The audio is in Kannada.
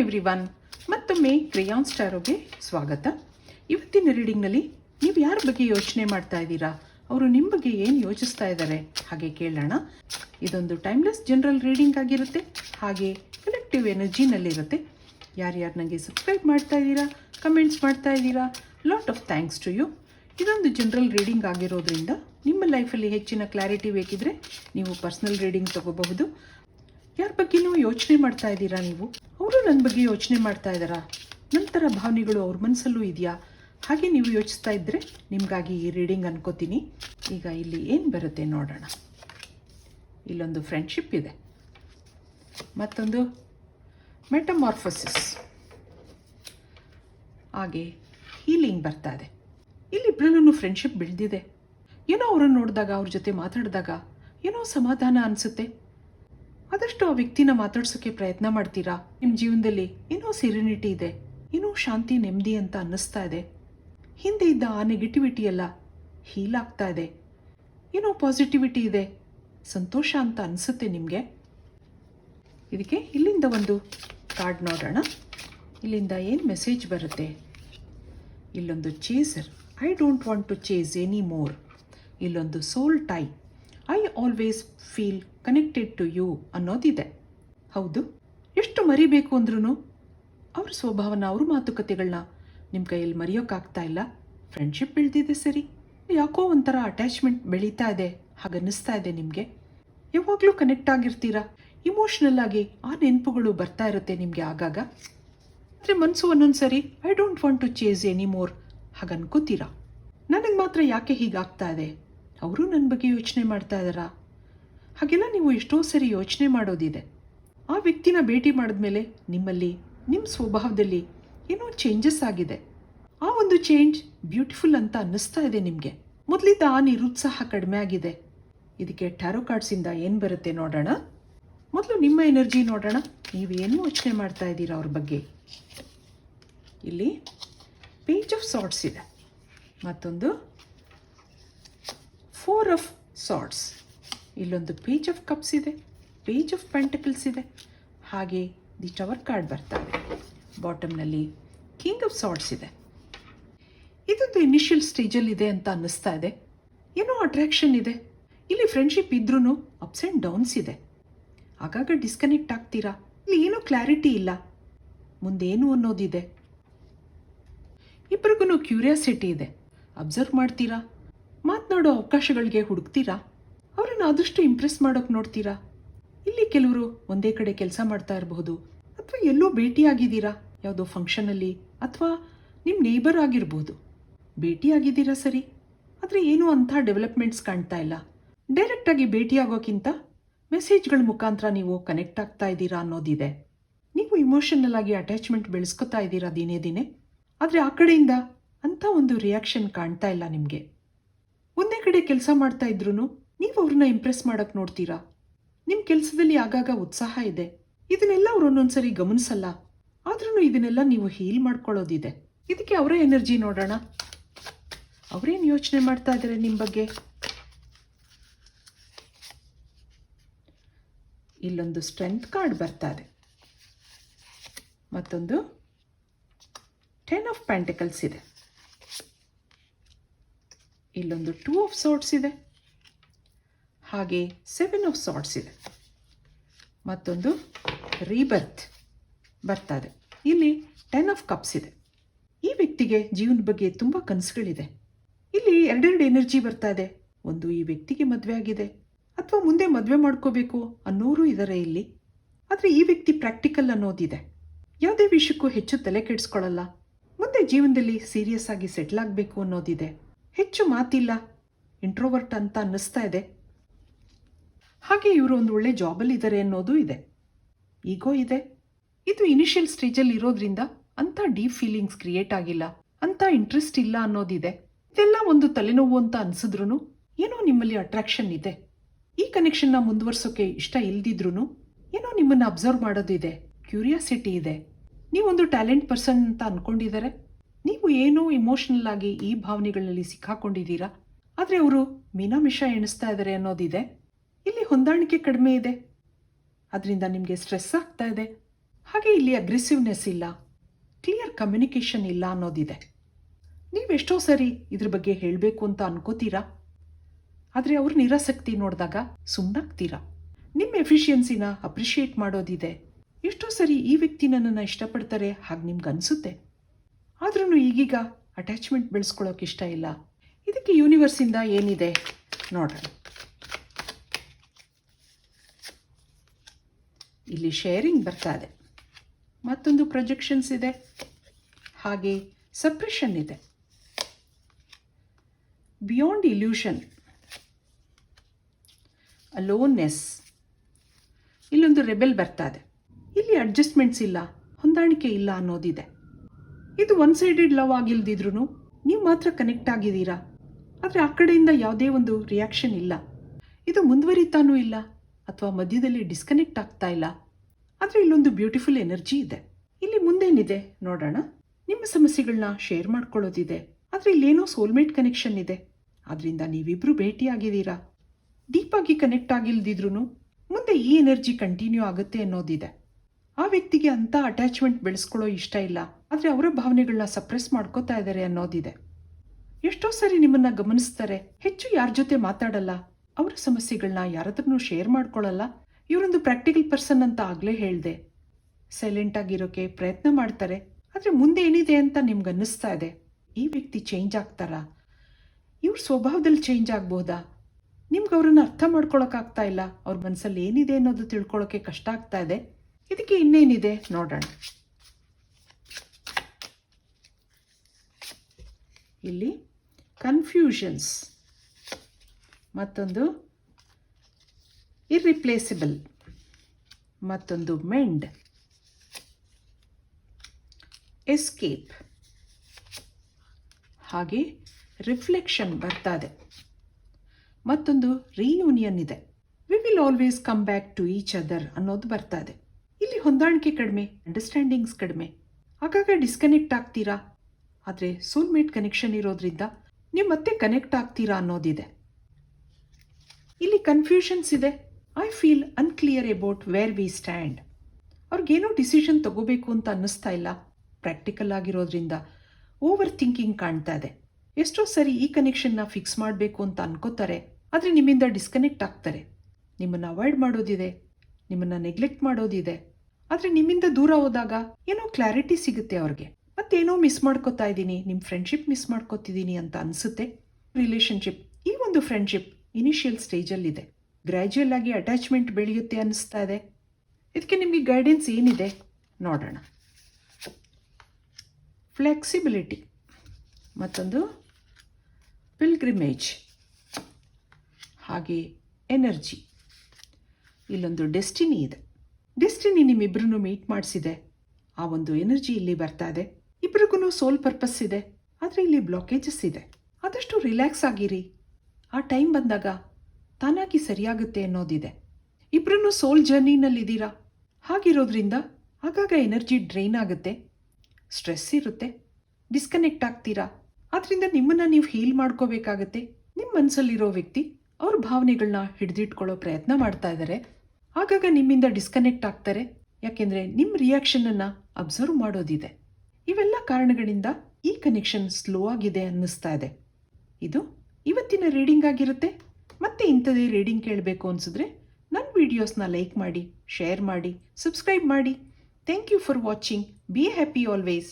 ಎವ್ರಿ ಒನ್ ಮತ್ತೊಮ್ಮೆ ಕ್ರಿಯಾನ್ ಸ್ಟಾರೋಗೆ ಸ್ವಾಗತ. ಇವತ್ತಿನ ರೀಡಿಂಗ್ನಲ್ಲಿ ನೀವು ಯಾರ ಬಗ್ಗೆ ಯೋಚನೆ ಮಾಡ್ತಾ ಇದ್ದೀರಾ? ಅವರು ನಿಮ್ಮ ಬಗ್ಗೆ ಏನು ಯೋಚಿಸ್ತಾ ಇದ್ದಾರೆ? ಹಾಗೆ ಕೇಳೋಣ. ಇದೊಂದು ಟೈಮ್ಲೆಸ್ ಜನರಲ್ ರೀಡಿಂಗ್ ಆಗಿರುತ್ತೆ. ಹಾಗೆ ಕಲೆಕ್ಟಿವ್ ಎನರ್ಜಿನಲ್ಲಿರುತ್ತೆ ಯಾರ್ಯಾರು ನನಗೆ ಸಬ್ಸ್ಕ್ರೈಬ್ ಮಾಡ್ತಾ ಇದ್ದೀರಾ? ಕಮೆಂಟ್ಸ್ ಮಾಡ್ತಾ ಇದ್ದೀರಾ? Lot of thanks to you ಇದೊಂದು ಜನರಲ್ ರೀಡಿಂಗ್ ಆಗಿರೋದ್ರಿಂದ ನಿಮ್ಮ ಲೈಫಲ್ಲಿ ಹೆಚ್ಚಿನ ಕ್ಲಾರಿಟಿ ಬೇಕಿದ್ರೆ ನೀವು ಪರ್ಸ್ನಲ್ ರೀಡಿಂಗ್ ತಗೋಬಹುದು. ಯಾರ ಬಗ್ಗೆನೂ ಯೋಚನೆ ಮಾಡ್ತಾ ಇದ್ದೀರಾ ನೀವು? ಅವರು ನನ್ನ ಬಗ್ಗೆ ಯೋಚನೆ ಮಾಡ್ತಾ ಇದ್ದಾರಾ? ನಂತರ ಭಾವನೆಗಳು ಅವ್ರ ಮನಸ್ಸಲ್ಲೂ ಇದೆಯಾ? ಹಾಗೆ ನೀವು ಯೋಚಿಸ್ತಾ ಇದ್ದರೆ ನಿಮಗಾಗಿ ಈ ರೀಡಿಂಗ್ ಅನ್ಕೋತೀನಿ. ಈಗ ಇಲ್ಲಿ ಏನು ಬರುತ್ತೆ ನೋಡೋಣ. ಇಲ್ಲೊಂದು ಫ್ರೆಂಡ್ಶಿಪ್ ಇದೆ. ಮತ್ತೊಂದು ಮೆಟಮಾರ್ಫೋಸಿಸ್. ಹಾಗೆ ಹೀಲಿಂಗ್ ಬರ್ತಾ ಇದೆ. ಇಲ್ಲಿಬ್ಬರಲ್ಲೂ ಫ್ರೆಂಡ್ಶಿಪ್ ಬೆಳೆದಿದೆ. ಏನೋ ಅವರನ್ನು ನೋಡಿದಾಗ, ಅವ್ರ ಜೊತೆ ಮಾತಾಡಿದಾಗ ಏನೋ ಸಮಾಧಾನ ಅನಿಸುತ್ತೆ. ಆದಷ್ಟು ಆ ವ್ಯಕ್ತಿನ ಮಾತಾಡ್ಸೋಕ್ಕೆ ಪ್ರಯತ್ನ ಮಾಡ್ತೀರಾ? ನಿಮ್ಮ ಜೀವನದಲ್ಲಿ ಏನೋ ಸಿರಿನಿಟಿ ಇದೆ, ಏನೋ ಶಾಂತಿ, ನೆಮ್ಮದಿ ಅಂತ ಅನ್ನಿಸ್ತಾ ಇದೆ. ಹಿಂದೆ ಇದ್ದ ಆ ನೆಗೆಟಿವಿಟಿ ಎಲ್ಲ ಹೀಲ್ ಆಗ್ತಾ ಇದೆ. ಏನೋ ಪಾಸಿಟಿವಿಟಿ ಇದೆ, ಸಂತೋಷ ಅಂತ ಅನಿಸುತ್ತೆ ನಿಮಗೆ? ಇದಕ್ಕೆ ಇಲ್ಲಿಂದ ಒಂದು ಕಾರ್ಡ್ ನೋಡೋಣ. ಇಲ್ಲಿಂದ ಏನು ಮೆಸೇಜ್ ಬರುತ್ತೆ? ಇಲ್ಲೊಂದು chaser I don't want to chase any more ಇಲ್ಲೊಂದು soul tie I always feel connected to you ಅನ್ನೋದಿದೆ. ಹೌದು. ಎಷ್ಟು ಮರಿಬೇಕು ಅಂದ್ರೂ ಅವ್ರ ಸ್ವಭಾವನ, ಅವ್ರ ಮಾತುಕತೆಗಳನ್ನ ನಿಮ್ಮ ಕೈಯಲ್ಲಿ ಮರೆಯೋಕ್ಕಾಗ್ತಾ ಇಲ್ಲ. ಫ್ರೆಂಡ್ಶಿಪ್ ಬೆಳೆದಿದೆ ಸರಿ. ಯಾಕೋ ಒಂಥರ ಅಟ್ಯಾಚ್ಮೆಂಟ್ ಬೆಳೀತಾ ಇದೆ. ಹಾಗನ್ನಿಸ್ತಾ ಇದೆ ನಿಮಗೆ. ಯಾವಾಗಲೂ ಕನೆಕ್ಟ್ ಆಗಿರ್ತೀರಾ? ಇಮೋಷ್ನಲ್ ಆಗಿ ಆ ನೆನಪುಗಳು ಬರ್ತಾ ಇರುತ್ತೆ ನಿಮಗೆ ಆಗಾಗ. ಅಂದರೆ ಮನಸ್ಸು ಒಂದೊಂದು ಸರಿ I don't want to chase any more ಹಾಗನ್ಕೋತೀರಾ? ನನಗೆ ಮಾತ್ರ ಯಾಕೆ ಹೀಗಾಗ್ತಾ ಇದೆ? ಅವರು ನನ್ನ ಬಗ್ಗೆ ಯೋಚನೆ ಮಾಡ್ತಾ ಇದ್ದಾರಾ ಹಾಗೆಲ್ಲ ನೀವು ಎಷ್ಟೋ ಸರಿ ಯೋಚನೆ ಮಾಡೋದಿದೆ. ಆ ವ್ಯಕ್ತಿನ ಭೇಟಿ ಮಾಡಿದ್ಮೇಲೆ ನಿಮ್ಮಲ್ಲಿ ನಿಮ್ಮ ಸ್ವಭಾವದಲ್ಲಿ ಏನೋ ಚೇಂಜಸ್ ಆಗಿದೆ. ಆ ಒಂದು ಚೇಂಜ್ ಬ್ಯೂಟಿಫುಲ್ ಅಂತ ಅನ್ನಿಸ್ತಾ ಇದೆ ನಿಮಗೆ. ಮೊದಲಿದ್ದ ಆ ನಿರುತ್ಸಾಹ ಕಡಿಮೆ ಆಗಿದೆ. ಇದಕ್ಕೆ ಟ್ಯಾರೋ ಕಾರ್ಡ್ಸಿಂದ ಏನು ಬರುತ್ತೆ ನೋಡೋಣ? ಮೊದಲು ನಿಮ್ಮ ಎನರ್ಜಿ ನೋಡೋಣ. ನೀವೇನು ಯೋಚನೆ ಮಾಡ್ತಾ ಇದ್ದೀರಾ ಅವ್ರ ಬಗ್ಗೆ? ಇಲ್ಲಿ ಪೇಜ್ ಆಫ್ ಸಾಟ್ಸ್ ಇದೆ. ಮತ್ತೊಂದು. ಫೋರ್ ಆಫ್ ಸಾಟ್ಸ್ ಇಲ್ಲೊಂದು ಪೀಚ್ ಆಫ್ ಕಪ್ಸ್ ಇದೆ ಪೀಚ್ ಆಫ್ ಪೆಂಟಕಲ್ಸ್ ಇದೆ. ಹಾಗೆ ದಿ ಟವರ್ ಕಾರ್ಡ್ ಬರ್ತಾ ಇದೆ ಬಾಟಮ್ನಲ್ಲಿ ಕಿಂಗ್ ಆಫ್ ಸಾಟ್ಸ್ ಇದೆ. ಇದೊಂದು ಇನಿಷಿಯಲ್ ಸ್ಟೇಜಲ್ಲಿದೆ ಅಂತ ಅನ್ನಿಸ್ತಾ ಇದೆ. ಏನೋ ಅಟ್ರಾಕ್ಷನ್ ಇದೆ. ಇಲ್ಲಿ ಫ್ರೆಂಡ್ಶಿಪ್ ಇದ್ರೂ ಅಪ್ಸ್ ಆ್ಯಂಡ್ ಡೌನ್ಸ್ ಇದೆ. ಆಗಾಗ ಡಿಸ್ಕನೆಕ್ಟ್ ಆಗ್ತೀರಾ? ಇಲ್ಲಿ ಏನೂ ಕ್ಲಾರಿಟಿ ಇಲ್ಲ. ಮುಂದೇನು ಅನ್ನೋದಿದೆ? ಇಬ್ಬರಿಗೂ ಕ್ಯೂರಿಯಾಸಿಟಿ ಇದೆ. ಅಬ್ಸರ್ವ್ ಮಾಡ್ತೀರಾ? ಮಾತನಾಡೋ ಅವಕಾಶಗಳಿಗೆ ಹುಡುಕ್ತೀರಾ? ಅವರನ್ನು ಆದಷ್ಟು ಇಂಪ್ರೆಸ್ ಮಾಡೋಕೆ ನೋಡ್ತೀರಾ? ಇಲ್ಲಿ ಕೆಲವರು ಒಂದೇ ಕಡೆ ಕೆಲಸ ಮಾಡ್ತಾ ಇರಬಹುದು. ಅಥವಾ ಎಲ್ಲೋ ಭೇಟಿಯಾಗಿದ್ದೀರಾ? ಯಾವುದೋ ಫಂಕ್ಷನಲ್ಲಿ ಅಥವಾ ನಿಮ್ಮ ನೇಬರ್ ಆಗಿರ್ಬೋದು. ಭೇಟಿಯಾಗಿದ್ದೀರಾ ಸರಿ? ಆದರೆ ಏನೂ ಅಂಥ ಡೆವಲಪ್ಮೆಂಟ್ಸ್ ಕಾಣ್ತಾ ಇಲ್ಲ. ಡೈರೆಕ್ಟಾಗಿ ಭೇಟಿಯಾಗೋಕ್ಕಿಂತ ಮೆಸೇಜ್ಗಳ ಮುಖಾಂತರ ನೀವು ಕನೆಕ್ಟ್ ಆಗ್ತಾ ಇದ್ದೀರಾ ಅನ್ನೋದಿದೆ. ನೀವು ಇಮೋಷನಲ್ ಆಗಿ ಅಟ್ಯಾಚ್ಮೆಂಟ್ ಬೆಳೆಸ್ಕೊತಾ ಇದ್ದೀರಾ ದಿನೇ ದಿನೇ. ಆದರೆ ಆ ಕಡೆಯಿಂದ ಅಂಥ ಒಂದು ರಿಯಾಕ್ಷನ್ ಕಾಣ್ತಾ ಇಲ್ಲ ನಿಮಗೆ. ಒಂದೇ ಕಡೆ ಕೆಲಸ ಮಾಡ್ತಾ ಇದ್ರು ನೀವು ಅವ್ರನ್ನ ಇಂಪ್ರೆಸ್ ಮಾಡೋಕೆ ನೋಡ್ತೀರಾ? ನಿಮ್ಮ ಕೆಲಸದಲ್ಲಿ ಆಗಾಗ ಉತ್ಸಾಹ ಇದೆ. ಇದನ್ನೆಲ್ಲ ಅವ್ರು ಒಂದೊಂದ್ಸರಿ ಗಮನಿಸಲ್ಲ. ಆದ್ರೂ ಇದನ್ನೆಲ್ಲ ನೀವು ಹೀಲ್ ಮಾಡ್ಕೊಳ್ಳೋದಿದೆ. ಇದಕ್ಕೆ ಅವರ ಎನರ್ಜಿ ನೋಡೋಣ. ಅವರೇನು ಯೋಚನೆ ಮಾಡ್ತಾ ಇದ್ದಾರೆ ನಿಮ್ಮ ಬಗ್ಗೆ? ಇಲ್ಲೊಂದು ಸ್ಟ್ರೆಂತ್ ಕಾರ್ಡ್ ಬರ್ತಾ ಇದೆ. ಮತ್ತೊಂದು ಟೆನ್ ಆಫ್ ಪ್ಯಾಂಟಿಕಲ್ಸ್ ಇದೆ. ಇಲ್ಲೊಂದು ಟೂ ಆಫ್ ಸಾಟ್ಸ್ ಇದೆ. ಹಾಗೆ ಸೆವೆನ್ ಆಫ್ ಸಾಟ್ಸ್ ಇದೆ. ಮತ್ತೊಂದು ರೀಬರ್ತ್ ಬರ್ತಾ ಇದೆ. ಇಲ್ಲಿ ಟೆನ್ ಆಫ್ ಕಪ್ಸ್ ಇದೆ. ಈ ವ್ಯಕ್ತಿಗೆ ಜೀವನದ ಬಗ್ಗೆ ತುಂಬ ಕನಸುಗಳಿದೆ. ಇಲ್ಲಿ ಎರಡೆರಡು ಎನರ್ಜಿ ಬರ್ತಾ ಇದೆ. ಒಂದು ಈ ವ್ಯಕ್ತಿಗೆ ಮದುವೆ ಆಗಿದೆ. ಅಥವಾ ಮುಂದೆ ಮದುವೆ ಮಾಡ್ಕೋಬೇಕು ಅನ್ನೋರು ಇದ್ದಾರೆ ಇಲ್ಲಿ. ಆದರೆ ಈ ವ್ಯಕ್ತಿ ಪ್ರಾಕ್ಟಿಕಲ್ ಅನ್ನೋದಿದೆ ಯಾವುದೇ ವಿಷಯಕ್ಕೂ ಹೆಚ್ಚು ತಲೆ ಕೆಡಿಸ್ಕೊಳ್ಳಲ್ಲ. ಮುಂದೆ ಜೀವನದಲ್ಲಿ ಸೀರಿಯಸ್ ಆಗಿ ಸೆಟ್ಲ್ ಆಗಬೇಕು ಅನ್ನೋದಿದೆ ಹೆಚ್ಚು ಮಾತಿಲ್ಲ. ಇಂಟ್ರೋವರ್ಟ್ ಅಂತ ಅನ್ನಿಸ್ತಾ ಇದೆ. ಹಾಗೆ ಇವರು ಒಂದು ಒಳ್ಳೆ ಜಾಬಲ್ಲಿದ್ದಾರೆ ಅನ್ನೋದು ಇದೆ. ಈಗೋ ಇದೆ. ಇದು ಇನಿಷಿಯಲ್ ಸ್ಟೇಜಲ್ಲಿ ಇರೋದ್ರಿಂದ ಅಂಥ ಡೀಪ್ ಫೀಲಿಂಗ್ಸ್ ಕ್ರಿಯೇಟ್ ಆಗಿಲ್ಲ. ಅಂಥ ಇಂಟ್ರೆಸ್ಟ್ ಇಲ್ಲ ಅನ್ನೋದಿದೆ. ಇದೆಲ್ಲ ಒಂದು ತಲೆನೋವು ಅಂತ ಅನ್ಸಿದ್ರು ಏನೋ ನಿಮ್ಮಲ್ಲಿ ಅಟ್ರಾಕ್ಷನ್ ಇದೆ. ಈ ಕನೆಕ್ಷನ್ನ ಮುಂದುವರ್ಸೋಕೆ ಇಷ್ಟ ಇಲ್ದಿದ್ರು ಏನೋ ನಿಮ್ಮನ್ನು ಅಬ್ಸರ್ವ್ ಮಾಡೋದಿದೆ. ಕ್ಯೂರಿಯಾಸಿಟಿ ಇದೆ. ನೀವೊಂದು ಟ್ಯಾಲೆಂಟ್ ಪರ್ಸನ್ ಅಂತ ಅನ್ಕೊಂಡಿದ್ದಾರೆ ನೀವು ಏನೋ ಇಮೋಷನಲ್ ಆಗಿ ಈ ಭಾವನೆಗಳಲ್ಲಿ ಸಿಕ್ಕಾಕೊಂಡಿದ್ದೀರಾ? ಆದರೆ ಅವರು ಮೀನಾಮಿಷ ಎಣಿಸ್ತಾ ಇದ್ದಾರೆ ಅನ್ನೋದಿದೆ. ಇಲ್ಲಿ ಹೊಂದಾಣಿಕೆ ಕಡಿಮೆ ಇದೆ. ಅದರಿಂದ ನಿಮಗೆ ಸ್ಟ್ರೆಸ್ ಆಗ್ತಾ ಇದೆ. ಹಾಗೆ ಇಲ್ಲಿ ಅಗ್ರೆಸಿವ್ನೆಸ್ ಇಲ್ಲ. ಕ್ಲಿಯರ್ ಕಮ್ಯುನಿಕೇಷನ್ ಇಲ್ಲ ಅನ್ನೋದಿದೆ. ನೀವೆಷ್ಟೋ ಸರಿ ಇದ್ರ ಬಗ್ಗೆ ಹೇಳಬೇಕು ಅಂತ ಅನ್ಕೋತೀರಾ? ಆದರೆ ಅವ್ರ ನಿರಾಸಕ್ತಿ ನೋಡಿದಾಗ ಸುಮ್ಮನಾಗ್ತೀರಾ ನಿಮ್ಮ ಎಫಿಷಿಯನ್ಸಿನ ಅಪ್ರಿಷಿಯೇಟ್ ಮಾಡೋದಿದೆ. ಎಷ್ಟೋ ಸರಿ ಈ ವ್ಯಕ್ತಿ ನನ್ನನ್ನು ಇಷ್ಟಪಡ್ತಾರೆ ಹಾಗೆ ನಿಮ್ಗೆ ಅನಿಸುತ್ತೆ ಆದ್ರೂ ಈಗೀಗ ಅಟ್ಯಾಚ್ಮೆಂಟ್ ಬೆಳೆಸ್ಕೊಳ್ಳೋಕೆ ಇಷ್ಟ ಇಲ್ಲ. ಇದಕ್ಕೆ ಯೂನಿವರ್ಸಿಂದ ಏನಿದೆ? ನೋಡೋಣ. ಇಲ್ಲಿ ಶೇರಿಂಗ್ ಬರ್ತಾ ಇದೆ. ಮತ್ತೊಂದು ಪ್ರೊಜೆಕ್ಷನ್ಸ್ ಇದೆ. ಹಾಗೆ ಸಪ್ರೆಷನ್ ಇದೆ. ಬಿಯಾಂಡ್ ಇಲ್ಯೂಷನ್ ಅಲೋನ್ನೆಸ್ ಇಲ್ಲೊಂದು ರೆಬೆಲ್ ಬರ್ತಾ ಇದೆ. ಇಲ್ಲಿ ಅಡ್ಜಸ್ಟ್ಮೆಂಟ್ಸ್ ಇಲ್ಲ. ಹೊಂದಾಣಿಕೆ ಇಲ್ಲ ಅನ್ನೋದಿದೆ. ಇದು ಒನ್ ಸೈಡೆಡ್ ಲವ್ ಆಗಿಲ್ದಿದ್ರು ನೀವು ಮಾತ್ರ ಕನೆಕ್ಟ್ ಆಗಿದ್ದೀರಾ? ಆದರೆ ಆ ಕಡೆಯಿಂದ ಯಾವುದೇ ಒಂದು ರಿಯಾಕ್ಷನ್ ಇಲ್ಲ. ಇದು ಮುಂದುವರಿತಾನೂ ಇಲ್ಲ, ಅಥವಾ ಮಧ್ಯದಲ್ಲಿ ಡಿಸ್ಕನೆಕ್ಟ್ ಆಗ್ತಾ ಇಲ್ಲ. ಆದರೆ ಇಲ್ಲೊಂದು ಬ್ಯೂಟಿಫುಲ್ ಎನರ್ಜಿ ಇದೆ. ಇಲ್ಲಿ ಮುಂದೇನಿದೆ ನೋಡೋಣ. ನಿಮ್ಮ ಸಮಸ್ಯೆಗಳನ್ನ ಶೇರ್ ಮಾಡ್ಕೊಳ್ಳೋದಿದೆ. ಆದರೆ ಇಲ್ಲೇನೋ ಸೋಲ್ಮೇಟ್ ಕನೆಕ್ಷನ್ ಇದೆ. ಅದರಿಂದ ನೀವಿಬ್ರು ಭೇಟಿಯಾಗಿದ್ದೀರಾ? ಡೀಪಾಗಿ ಕನೆಕ್ಟ್ ಆಗಿಲ್ದಿದ್ರು ಮುಂದೆ ಈ ಎನರ್ಜಿ ಕಂಟಿನ್ಯೂ ಆಗುತ್ತೆ ಅನ್ನೋದಿದೆ. ಆ ವ್ಯಕ್ತಿಗೆ ಅಂಥ ಅಟ್ಯಾಚ್ಮೆಂಟ್ ಬೆಳೆಸ್ಕೊಳ್ಳೋ ಇಷ್ಟ ಇಲ್ಲ. ಆದರೆ ಅವರ ಭಾವನೆಗಳನ್ನ ಸಪ್ರೆಸ್ ಮಾಡ್ಕೋತಾ ಇದ್ದಾರೆ ಅನ್ನೋದಿದೆ. ಎಷ್ಟೋ ಸರಿ ನಿಮ್ಮನ್ನ ಗಮನಿಸ್ತಾರೆ, ಹೆಚ್ಚು ಯಾರ ಜೊತೆ ಮಾತಾಡಲ್ಲ, ಅವರ ಸಮಸ್ಯೆಗಳನ್ನ ಯಾರತ್ರನೂ ಶೇರ್ ಮಾಡ್ಕೊಳ್ಳಲ್ಲ ಇವರೊಂದು ಪ್ರಾಕ್ಟಿಕಲ್ ಪರ್ಸನ್ ಅಂತ ಆಗಲೇ ಹೇಳಿದೆ. ಸೈಲೆಂಟ್ ಆಗಿರೋಕೆ ಪ್ರಯತ್ನ ಮಾಡ್ತಾರೆ, ಆದರೆ ಮುಂದೆ ಏನಿದೆ ಅಂತ ನಿಮ್ಗೆ ಅನ್ನಿಸ್ತಾ ಇದೆ? ಈ ವ್ಯಕ್ತಿ ಚೇಂಜ್ ಆಗ್ತಾರಾ? ಇವ್ರ ಸ್ವಭಾವದಲ್ಲಿ ಚೇಂಜ್ ಆಗ್ಬೋದಾ? ನಿಮ್ಗೆ ಅವ್ರನ್ನ ಅರ್ಥ ಮಾಡ್ಕೊಳಕ್ಕಾಗ್ತಾ ಇಲ್ಲ, ಅವ್ರ ಮನಸ್ಸಲ್ಲಿ ಏನಿದೆ ಅನ್ನೋದು ತಿಳ್ಕೊಳ್ಳೋಕೆ ಕಷ್ಟ ಆಗ್ತಾ ಇದೆ. ಇದಕ್ಕೆ ಇನ್ನೇನಿದೆ ನೋಡೋಣ. ಇಲ್ಲಿ ಕನ್ಫ್ಯೂಷನ್ಸ್ ಮತ್ತೊಂದು ಇರ್ರಿಪ್ಲೇಸಿಬಲ್ ಮತ್ತೊಂದು ಮೆಂಡ್ ಎಸ್ಕೇಪ್ ಹಾಗೆ ರಿಫ್ಲೆಕ್ಷನ್ ಬರ್ತಾ ಇದೆ. ಮತ್ತೊಂದು ರೀಯೂನಿಯನ್ ಇದೆ. We will always come back to each other ಅನ್ನೋದು ಬರ್ತಾ ಇದೆ. ಇಲ್ಲಿ ಹೊಂದಾಣಿಕೆ ಕಡಿಮೆ ಅಂಡರ್ಸ್ಟ್ಯಾಂಡಿಂಗ್ಸ್ ಕಡಿಮೆ. ಆಗಾಗ ಡಿಸ್ಕನೆಕ್ಟ್ ಆಗ್ತೀರಾ? ಆದರೆ ಸೂನ್ಮೇಟ್ ಕನೆಕ್ಷನ್ ಇರೋದ್ರಿಂದ ನೀವು ಮತ್ತೆ ಕನೆಕ್ಟ್ ಆಗ್ತೀರಾ ಅನ್ನೋದಿದೆ. ಇಲ್ಲಿ ಕನ್ಫ್ಯೂಷನ್ಸ್ ಇದೆ. I feel unclear about where we stand ಅವ್ರಿಗೇನೋ decision ತಗೋಬೇಕು ಅಂತ ಅನ್ನಿಸ್ತಾ ಇಲ್ಲ. ಪ್ರಾಕ್ಟಿಕಲ್ ಆಗಿರೋದ್ರಿಂದ ಓವರ್ ಥಿಂಕಿಂಗ್ ಕಾಣ್ತಾ ಇದೆ. ಎಷ್ಟೋ ಸರಿ ಈ ಕನೆಕ್ಷನ್ನ ಫಿಕ್ಸ್ ಮಾಡಬೇಕು ಅಂತ ಅನ್ಕೋತಾರೆ, ಆದರೆ ನಿಮ್ಮಿಂದ ಡಿಸ್ಕನೆಕ್ಟ್ ಆಗ್ತಾರೆ. ನಿಮ್ಮನ್ನು ಅವಾಯ್ಡ್ ಮಾಡೋದಿದೆ, ನಿಮ್ಮನ್ನು ನೆಗ್ಲೆಕ್ಟ್ ಮಾಡೋದಿದೆ. ಆದರೆ ನಿಮ್ಮಿಂದ ದೂರ ಹೋದಾಗ ಏನೋ ಕ್ಲಾರಿಟಿ ಸಿಗುತ್ತೆ ಅವ್ರಿಗೆ. ಮತ್ತೇನೋ ಮಿಸ್ ಮಾಡ್ಕೋತಾ ಇದ್ದೀನಿ. ನಿಮ್ಮ ಫ್ರೆಂಡ್ಶಿಪ್ ಮಿಸ್ ಮಾಡ್ಕೋತಿದ್ದೀನಿ ಅಂತ ಅನಿಸುತ್ತೆ. ರಿಲೇಷನ್ಶಿಪ್ ಈ ಒಂದು ಫ್ರೆಂಡ್ಶಿಪ್ ಇನಿಷಿಯಲ್ ಸ್ಟೇಜಲ್ಲಿದೆ ಗ್ರ್ಯಾಜುಯಲ್ ಆಗಿ ಅಟ್ಯಾಚ್ಮೆಂಟ್ ಬೆಳೆಯುತ್ತೆ ಅನ್ನಿಸ್ತಾ ಇದೆ. ಇದಕ್ಕೆ ನಿಮಗೆ ಗೈಡೆನ್ಸ್ ಏನಿದೆ? ನೋಡೋಣ. ಫ್ಲೆಕ್ಸಿಬಿಲಿಟಿ ಮತ್ತೊಂದು ಪಿಲ್ಗ್ರಿಮೇಜ್ ಹಾಗೆ ಎನರ್ಜಿ ಇಲ್ಲೊಂದು ಡೆಸ್ಟಿನಿ ಇದೆ. ಡೆಸ್ಟಿನಿ ನಿಮ್ಮಿಬ್ಬರನ್ನು ಮೀಟ್ ಮಾಡಿಸಿದೆ. ಆ ಒಂದು ಎನರ್ಜಿ ಇಲ್ಲಿ ಬರ್ತಾ ಇದೆ. ಇಬ್ಬರಿಗೂ ಸೋಲ್ ಪರ್ಪಸ್ ಇದೆ, ಆದರೆ ಇಲ್ಲಿ ಬ್ಲಾಕೇಜಸ್ ಇದೆ. ಆದಷ್ಟು ರಿಲ್ಯಾಕ್ಸ್ ಆಗಿರಿ. ಆ ಟೈಮ್ ಬಂದಾಗ ತಾನಾಗಿ ಸರಿಯಾಗುತ್ತೆ ಅನ್ನೋದಿದೆ. ಇಬ್ಬರೂ ಸೋಲ್ ಜರ್ನಿನಲ್ಲಿದ್ದೀರಾ? ಹಾಗಿರೋದ್ರಿಂದ ಆಗಾಗ ಎನರ್ಜಿ ಡ್ರೈನ್ ಆಗುತ್ತೆ. ಸ್ಟ್ರೆಸ್ ಇರುತ್ತೆ. ಡಿಸ್ಕನೆಕ್ಟ್ ಆಗ್ತೀರಾ? ಆದ್ರಿಂದ ನಿಮ್ಮನ್ನ ನೀವು ಹೀಲ್ ಮಾಡ್ಕೋಬೇಕಾಗತ್ತೆ. ನಿಮ್ಮ ಮನಸ್ಸಲ್ಲಿರೋ ವ್ಯಕ್ತಿ ಅವ್ರ ಭಾವನೆಗಳನ್ನ ಹಿಡಿದಿಟ್ಕೊಳ್ಳೋ ಪ್ರಯತ್ನ ಮಾಡ್ತಾ ಇದ್ದಾರೆ ಆಗಾಗ ನಿಮ್ಮಿಂದ ಡಿಸ್ಕನೆಕ್ಟ್ ಆಗ್ತಾರೆ. ಯಾಕೆಂದರೆ ನಿಮ್ಮ ರಿಯಾಕ್ಷನನ್ನು ಅಬ್ಸರ್ವ್ ಮಾಡೋದಿದೆ. ಇವೆಲ್ಲ ಕಾರಣಗಳಿಂದ ಈ ಕನೆಕ್ಷನ್ ಸ್ಲೋ ಆಗಿದೆ ಅನ್ನಿಸ್ತಾ ಇದೆ. ಇದು ಇವತ್ತಿನ ರೀಡಿಂಗ್ ಆಗಿರುತ್ತೆ. ಮತ್ತೆ ಇಂಥದೇ ರೀಡಿಂಗ್ ಕೇಳಬೇಕು ಅನಿಸಿದ್ರೆ ನನ್ನ ವೀಡಿಯೋಸ್ನ ಲೈಕ್ ಮಾಡಿ ಶೇರ್ ಮಾಡಿ ಸಬ್ಸ್ಕ್ರೈಬ್ ಮಾಡಿ. Thank you for watching be happy always